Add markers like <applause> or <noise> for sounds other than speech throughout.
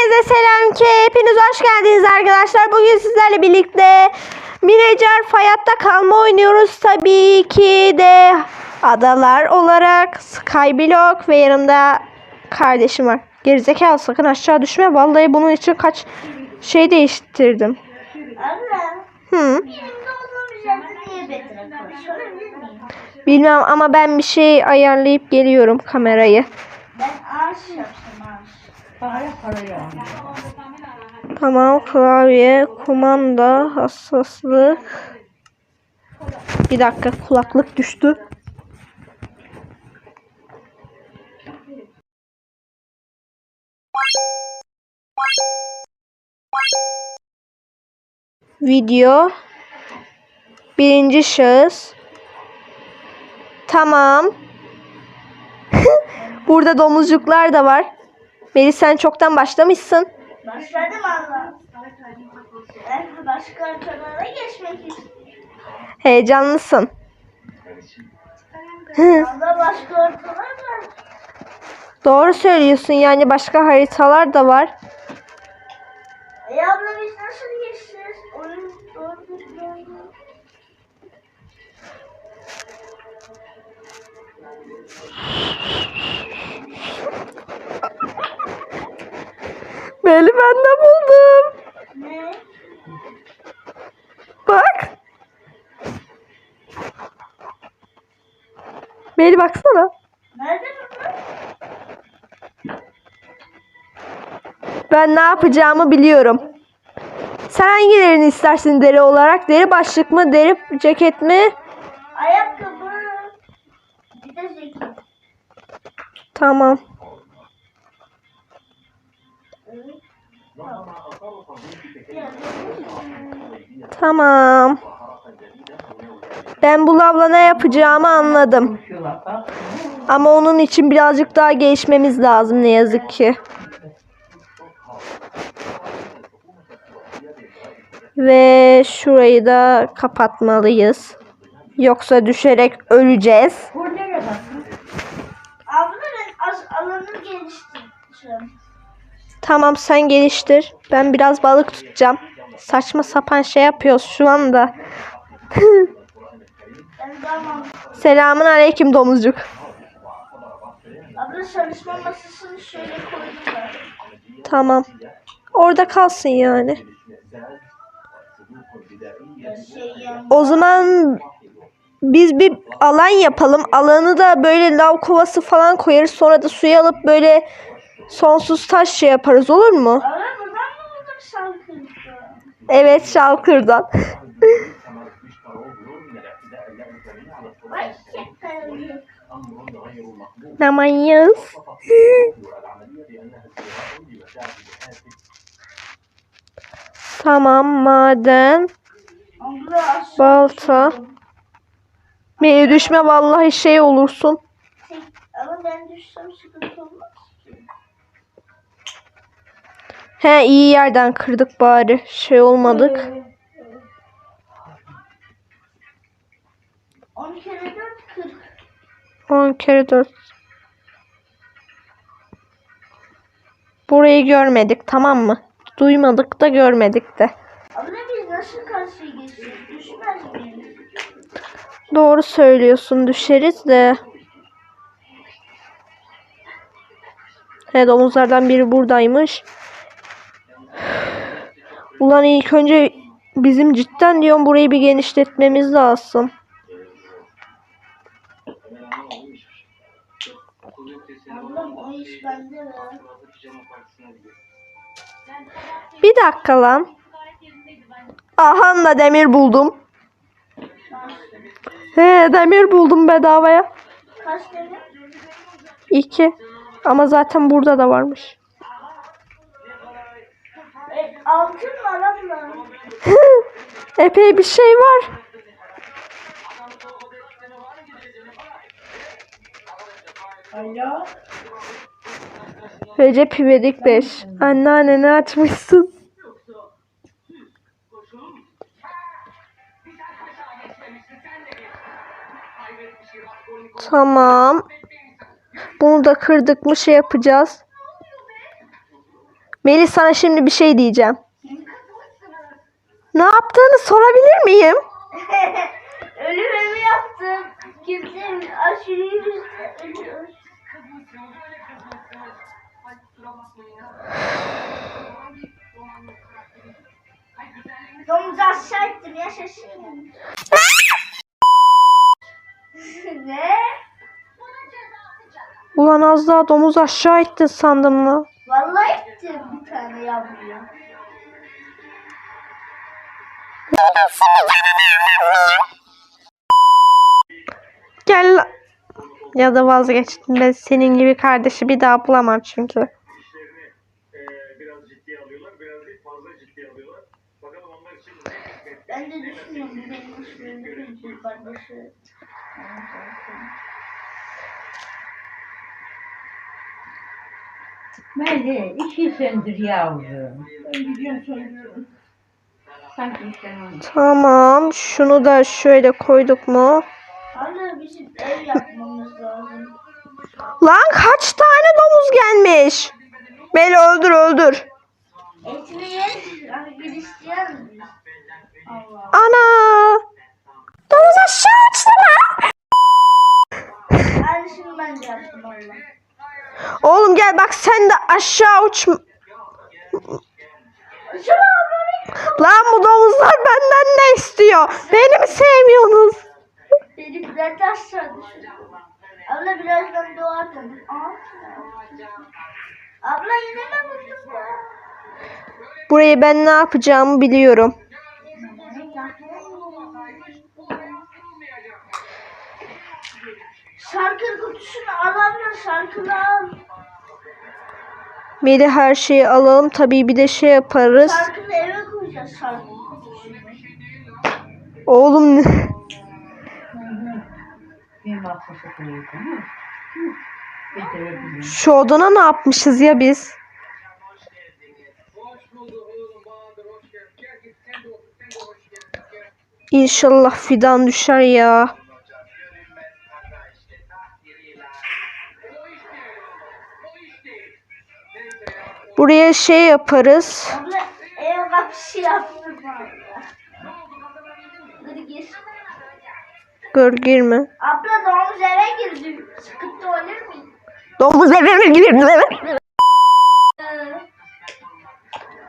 Herkese selam ki hepiniz hoş geldiniz arkadaşlar. Bugün sizlerle birlikte Minicar Hayatta Kalma oynuyoruz. Tabii ki de adalar olarak Skyblock ve yanımda kardeşim var. Gerizekalı sakın aşağı düşme. Vallahi bunun için kaç şey değiştirdim. Hı. Bilmem ama ben bir şey ayarlayıp geliyorum kamerayı. Ben ağaç Tamam klavye, kumanda, hassaslık. Bir dakika kulaklık düştü. Video. Birinci şahıs. Tamam. <laughs> Burada domuzcuklar da var. Melis sen çoktan başlamışsın. Başladım abla. Ben başka kanala geçmek istiyorum. Heyecanlısın. Abla başka ortalar var. Doğru söylüyorsun yani başka haritalar da var. E abla biz nasıl geçeceğiz? Oyun doğru düzgün. Beni ben de buldum. Ne? Bak. Beni baksana. Nerede bu? Ben ne yapacağımı biliyorum. Sen hangilerini istersin deri olarak? Deri başlık mı? Deri ceket mi? Ayakkabı. Bir de ceket. Tamam. Tamam. Ben bu lavla ne yapacağımı anladım. Ama onun için birazcık daha gelişmemiz lazım ne yazık ki. Ve şurayı da kapatmalıyız. Yoksa düşerek öleceğiz. Tamam sen geliştir. Ben biraz balık tutacağım. Saçma sapan şey yapıyoruz şu anda. <laughs> Selamun aleyküm domuzcuk. Abla çalışma masasını şöyle koydular. Tamam. Orada kalsın yani. O zaman biz bir alan yapalım. Alanı da böyle lav kovası falan koyarız. Sonra da suya alıp böyle sonsuz taş şey yaparız olur mu? Abla şarkıyı? Evet şalkırdan. <laughs> Manyağız. tamam maden, balta. Beni düşme vallahi şey olursun. Ama ben düşsem sıkıntı olmaz ki. He iyi yerden kırdık bari. Şey olmadık. 10 kere 4 40. 10 kere 4. Burayı görmedik tamam mı? Duymadık da görmedik de. Abla biz nasıl karşıya geçeceğiz? Düşmez miyiz? Doğru söylüyorsun düşeriz de. He domuzlardan biri buradaymış. Ulan ilk önce bizim cidden diyorum burayı bir genişletmemiz lazım. Bir dakika lan. Aha da demir buldum. He demir buldum bedavaya. Kaç tane? İki. Ama zaten burada da varmış. Altın var abla. <laughs> Epey bir şey var. Alo. Recep İvedik 5. Anneanne ne açmışsın? Tamam. Bunu da kırdık mı şey yapacağız. Melis sana şimdi bir şey diyeceğim. Ne yaptığını sorabilir miyim? <laughs> Ölümümü yaptım. Kimsenin aşırı. Domuz aşağı ettim yaşasın. <laughs> ne? Ulan az daha domuz aşağı ettin sandım lan. Vallahi ettim bir tane yavruya. Gel Ya da vazgeçtim ben senin gibi kardeşi bir daha bulamam çünkü. Ben de düşünüyorum benim kardeşi. Meli işi söndür yavrum. Ben gidiyorum söndürüyorum. Sanki. Tamam şunu da şöyle koyduk mu? Hala bizim ev yapmamız lazım. Lan kaç tane domuz gelmiş? Beni öldür öldür. Yeriz. Hani Hristiyan? Allah. Ana! Domuz aşağı uçtu lan. Aynısını ben de yaptım valla. Oğlum gel bak sen de aşağı uç. Lan bu domuzlar benden ne istiyor? Beni mi sevmiyorsunuz? Aşağı. Abla birazdan doğardım. Aa. Abla yine mi vurdun? Burayı ben ne yapacağımı biliyorum. Şarkı kutusunu al abla şarkını al. Meli her şeyi alalım. Tabii bir de şey yaparız. Şarkını eve koyacağız şarkı kutusunu. Oğlum. Becerebilirim. şu odana ne yapmışız ya biz? İnşallah fidan düşer ya. Buraya şey yaparız. Abla ev. Hadi gir. Gör girme. Abla domuz eve girdi. Sıkıntı olur mu? Domuz eve mi girdi?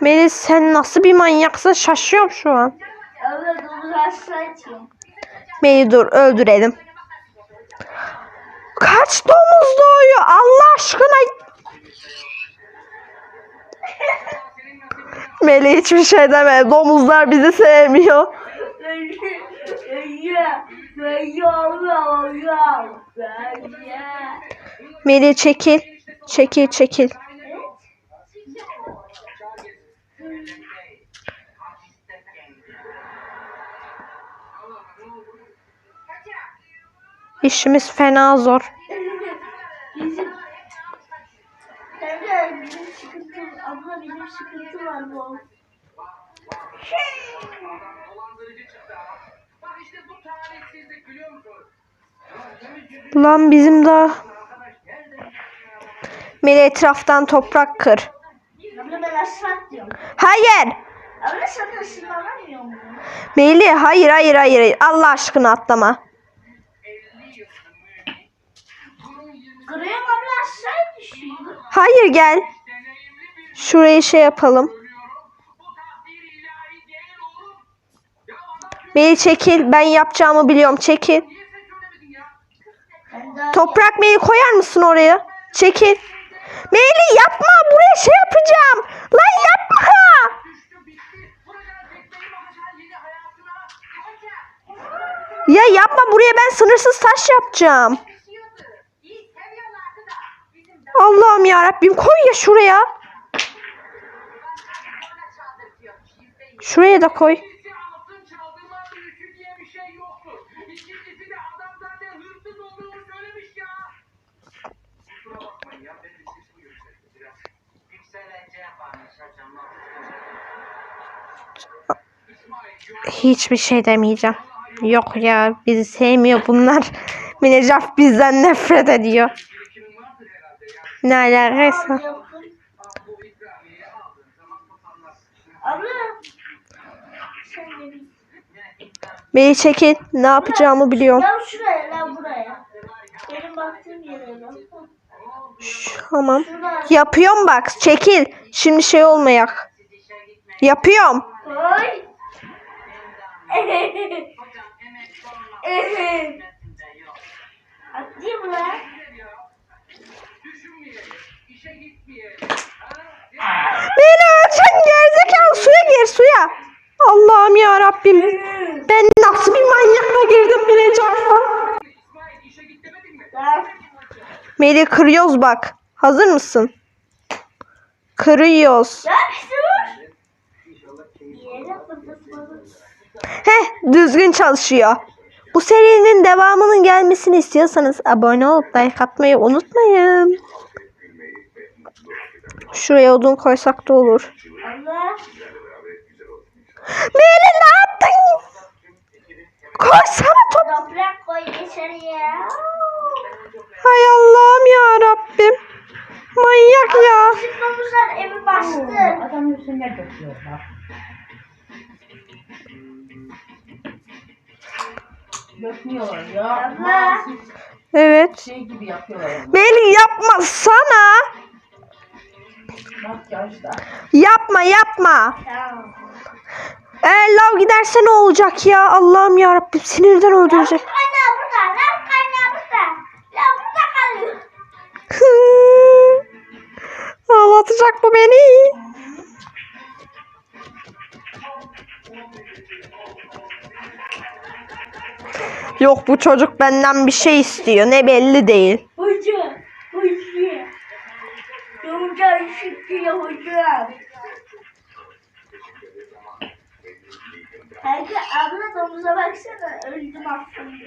Melis sen nasıl bir manyaksın şaşıyorum şu an. abla domuz aşağı dur öldürelim. Kaç domuz doğuyor Allah aşkına. Meli hiçbir şey deme. Domuzlar bizi sevmiyor. Meli çekil. Çekil çekil. İşimiz fena zor. Kanka bizim sıkıntı, abla bizim sıkıntı var bu. Lan bizim daha... Meli etraftan toprak kır. Abla ben aşağı diyorum. Hayır. Abla hayır hayır hayır. hayır. Allah aşkına atlama. Kırıyorum abla Hayır gel. Şurayı şey yapalım. Meli çekil. Ben yapacağımı biliyorum. Çekil. Toprak Meli koyar mısın oraya? Çekil. Meli yapma. Buraya şey yapacağım. Lan yapma. Ya yapma. Buraya ben sınırsız taş yapacağım. Allah'ım ya Rabbim koy ya şuraya. Şuraya da koy. Hiçbir şey demeyeceğim. Yok ya bizi sevmiyor bunlar. <laughs> Minecraft bizden nefret ediyor. Ne alakası? Beni çekin. Ne yapacağımı biliyorum. Lan şuraya lan buraya. Benim baktığım yere. Tamam. Yapıyorum bak. Çekil. Şimdi şey olmayak. Yapıyorum. Oy. <laughs> Evet. Atlayayım lan. Beni sen gerizekalı suya gir suya. Allah'ım ya Rabbim. Ben nasıl bir manyakla girdim bile çarpma. İsmail işe git demedin mi? Lan. Melih kırıyoruz bak. Hazır mısın? Kırıyoruz. Heh düzgün çalışıyor. Bu serinin devamının gelmesini istiyorsanız abone olup like atmayı unutmayın. Şuraya odun koysak da olur. Melih ne yaptın? Koysana top. Toprak koy içeriye. Hay Allah'ım ya Rabbim. Manyak ya. Çıkmamışlar evi bastı. Adamın üstüne döküyorlar. Dökmüyorlar ya. Evet. Şey gibi yapıyorlar. onu. Melih yapma sana. Makyajda. Yapma yapma. Tamam. Eğer lav giderse ne olacak ya? Allah'ım ya Rabbim sinirden öldürecek. Kaynağı burada. Lan kaynağı burada. Lan burada kalıyor. <laughs> Ağlatacak bu beni. Yok bu çocuk benden bir şey istiyor. Ne belli değil. Hoca. Hoca. Yumca ışıkıyor hocam. Kanka abla domuza baksana. Öldüm aslında.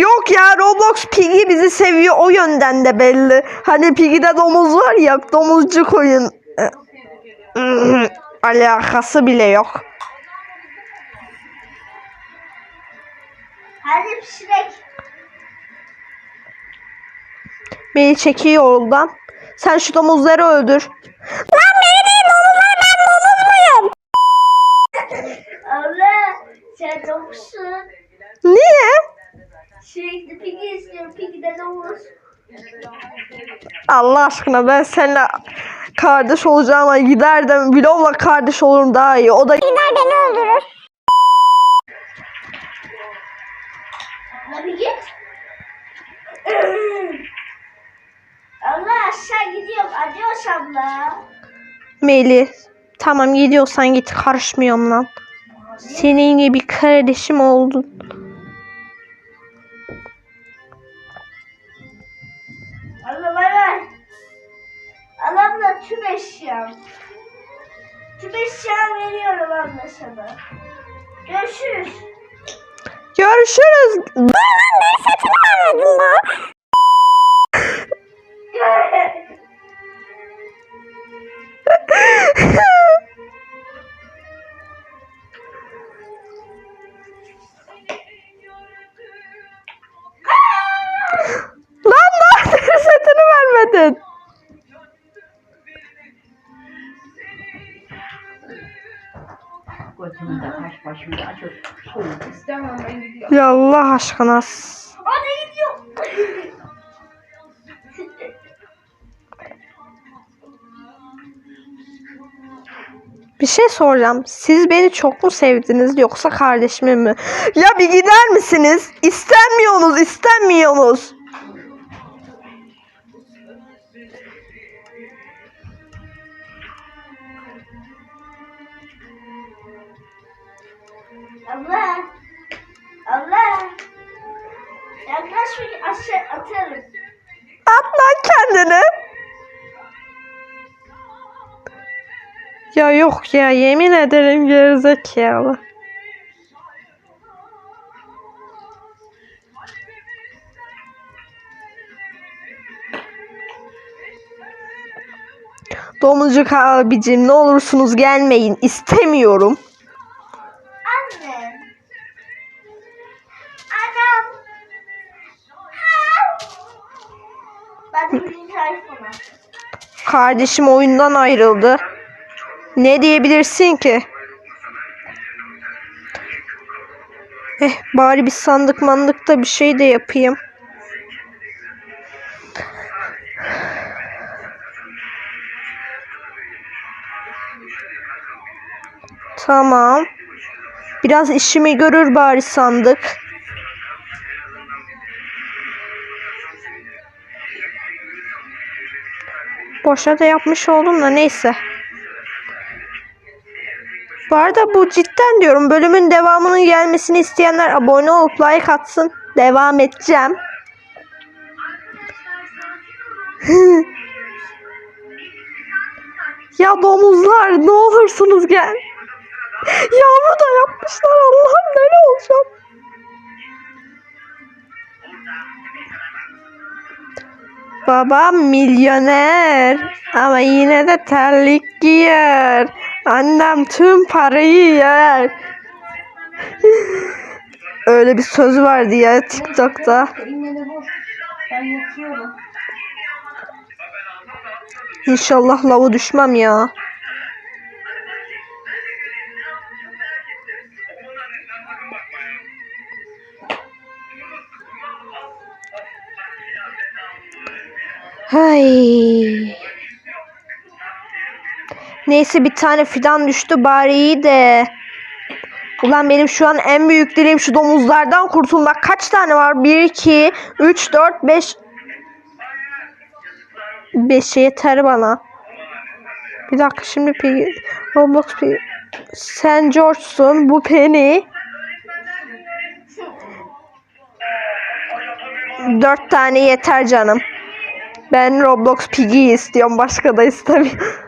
Yok ya Roblox Piggy bizi seviyor o yönden de belli. Hani Piggy'de domuz var ya domuzcuk oyun. Alakası bile yok. Hadi pişirek. Beni çekiyor yoldan. Sen şu domuzları öldür. Lan beni değil domuzlar ben domuz muyum? Abla sen domuzsun. Niye? Sürekli pigi istiyorum. Pigi de domuz. Allah aşkına ben seninle kardeş olacağıma giderdim. Vlog'la kardeş olurum daha iyi. O da gider beni öldürür. Abla bir git. Abla aşağı gidiyorum. Adios abla. Melih. Tamam gidiyorsan git karışmıyorum lan. Senin gibi kardeşim oldun. Abla bay bay. Al abla tüm eşyam. Tüm eşyam veriyorum abla sana. Görüşürüz. Görüşürüz. Ben setini vermedim lan. Lan <laughs> gidiyorum. Ya Allah aşkına. Bir şey soracağım. Siz beni çok mu sevdiniz yoksa kardeşimi mi? Ya bir gider misiniz? İstenmiyorsunuz, istenmiyorsunuz. abla. Abla. Yaklaş bir aşağı atarım. At lan kendini. Ya yok ya yemin ederim gerizekalı. Domuzcuk abicim ne olursunuz gelmeyin istemiyorum. Anne. Anam. Ben de. Kardeşim oyundan ayrıldı. Ne diyebilirsin ki? Eh bari bir sandık mandıkta bir şey de yapayım. Tamam. Biraz işimi görür bari sandık. Boşa da yapmış oldum da neyse. Bu arada bu cidden diyorum bölümün devamının gelmesini isteyenler abone olup like atsın. Devam edeceğim. <laughs> ya domuzlar ne olursunuz gel. Yavru da yapmışlar Allah'ım böyle olacağım. Babam milyoner ama yine de terlik giyer. Annem tüm parayı yer. Öyle bir söz vardı ya TikTok'ta. İnşallah lavu düşmem ya. Hay. Neyse bir tane fidan düştü bari iyi de. Ulan benim şu an en büyük dileğim şu domuzlardan kurtulmak. Kaç tane var? 1, 2, 3, 4, 5. 5 yeter bana. Bir dakika şimdi Piggy. Roblox Piggy. Sen George'sun. Bu Penny. Dört tane yeter canım. Ben Roblox Piggy istiyorum. Başka da istemiyorum.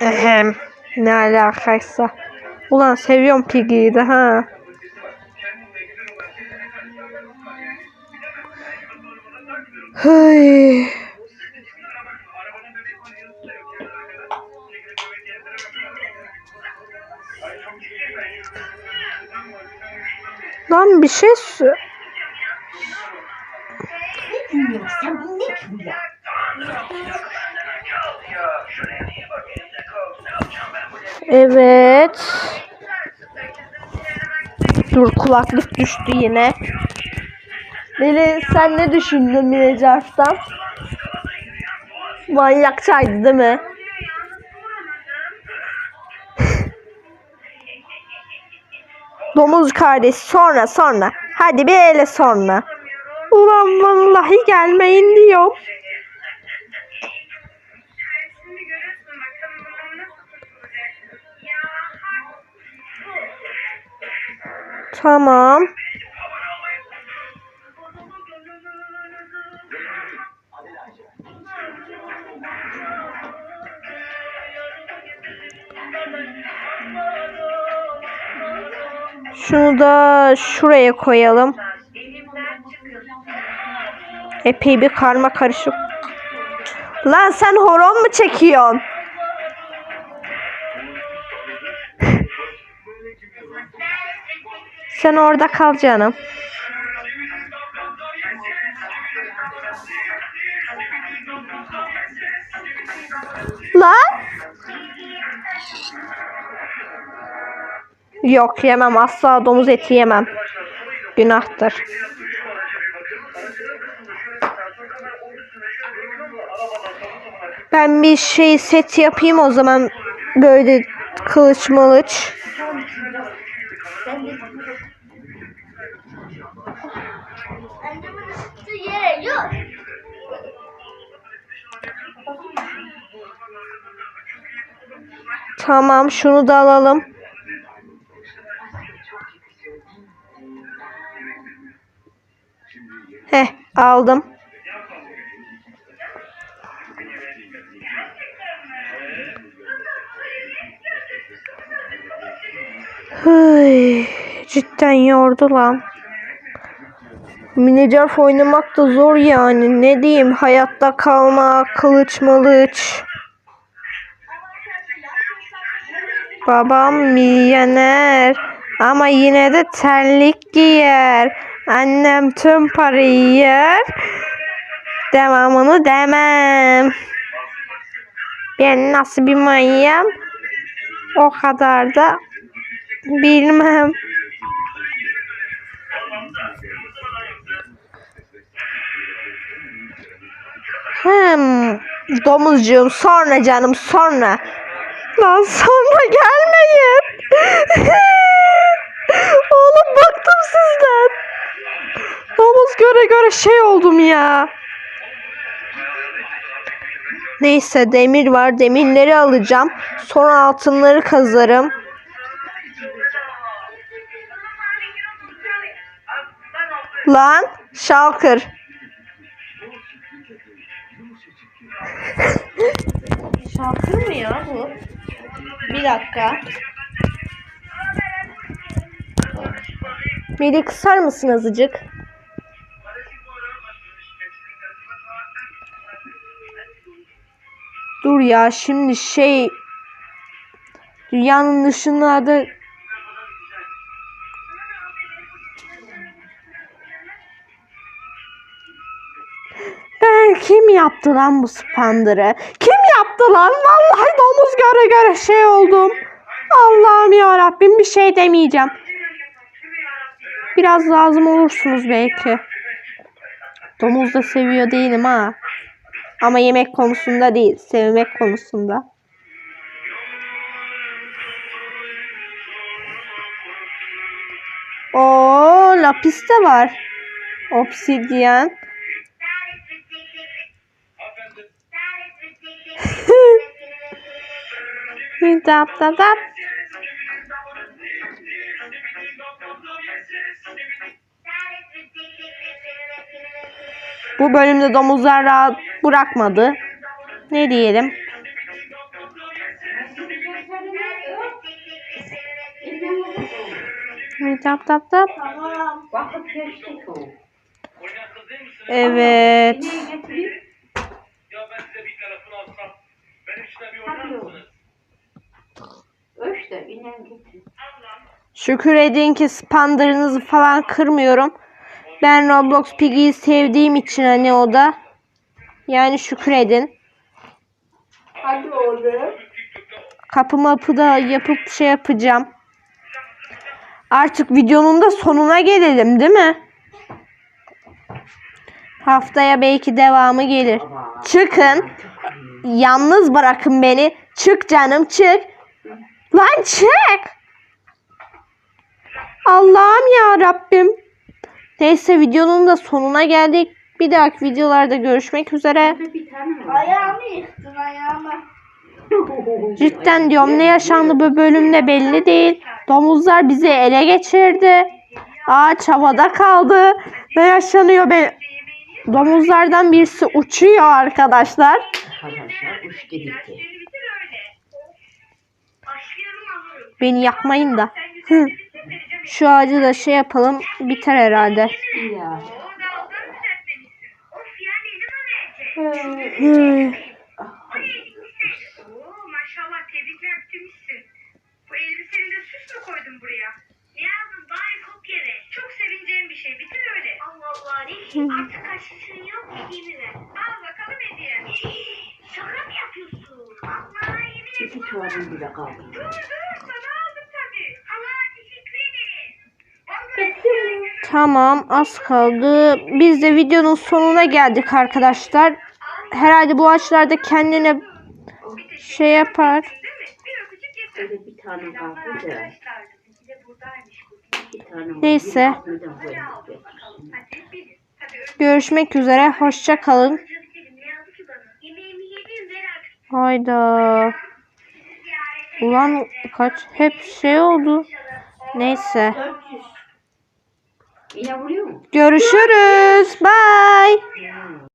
Ehem. Ne alakaysa. Ulan seviyorum Piggy'yi de ha. Hey. Lan bir şey sö- sen bu ne ya? Evet. Dur kulaklık düştü yine. Lili sen ne düşündün Minecarf'tan? Manyakçaydı değil mi? <laughs> Domuz kardeş sonra sonra. Hadi bir ele sonra. Ulan vallahi gelmeyin diyorum. Tamam. Şunu da şuraya koyalım. Epey bir karma karışık. Lan sen horon mu çekiyorsun? Sen orada kal canım. Lan? Yok yemem asla domuz eti yemem. Günahtır. Ben bir şey set yapayım o zaman böyle kılıç mılıç. Annemin ısıttığı yere yok. Tamam şunu da alalım. Heh aldım. Hıy, cidden yordu lan. Minicarf oynamak da zor yani. Ne diyeyim hayatta kalmak, kılıç mılıç. Babam milyoner ama yine de terlik giyer. Annem tüm parayı yer. Devamını demem. Ben nasıl bir manyağım o kadar da bilmem. Hmm, domuzcuğum sonra canım sonra. Lan sonra gelmeyin. <laughs> Oğlum baktım sizden. Domuz göre göre şey oldum ya. Neyse demir var. Demirleri alacağım. Sonra altınları kazarım. Lan Şalkır. Şalkır mı ya bu? Bir dakika. Beni kısar mısın azıcık? Dur ya şimdi şey dünyanın dışında Ben yaptı lan bu spandırı? Kim yaptı lan? Vallahi domuz göre göre şey oldum. Allah'ım ya Rabbim bir şey demeyeceğim. Biraz lazım olursunuz belki. Domuz da seviyor değilim ha. Ama yemek konusunda değil, sevmek konusunda. Oo, lapis de var. Obsidyen. Dap dap dap. Bu bölümde domuzlar rahat bırakmadı. Ne diyelim? Tap tap tap. Evet. Ya ben size bir telefon alsam. İçin de bir oynar Şükür edin ki spandırınızı falan kırmıyorum. Ben Roblox Piggy'yi sevdiğim için hani o da. Yani şükür edin. Hadi oğlum. Kapı mapı da yapıp şey yapacağım. Artık videonun da sonuna gelelim değil mi? Haftaya belki devamı gelir. Çıkın. Yalnız bırakın beni. Çık canım çık. Lan çık. Allah'ım ya Rabbim. Neyse videonun da sonuna geldik. Bir dahaki videolarda görüşmek üzere. Ayağımı yıktın ayağımı. <laughs> Cidden diyorum ne yaşandı bu bölümde belli değil. Domuzlar bizi ele geçirdi. Ağaç havada kaldı. Ne yaşanıyor be? Domuzlardan birisi uçuyor arkadaşlar. Uçtu gitti. Beni yakmayın da. Hı. Şu ağacı da şey yapalım. Biter herhalde. Ya. Şey. Ki? Artık kaçışın yok. Hediyeni ver. Al bakalım hediye. Şaka mı yapıyorsun? Allah yemin İki ederim. çuvalın bile kaldı. Dur dur sana aldım tabii. Allah teşekkür ederim. Vallahi Tamam az kaldı. Biz de videonun sonuna geldik arkadaşlar. Herhalde bu ağaçlarda kendine şey yapar. Neyse. Görüşmek üzere. Hoşça kalın. Hayda. Ulan kaç hep şey oldu. Neyse. Yine vuruyor mu? Görüşürüz. Bye.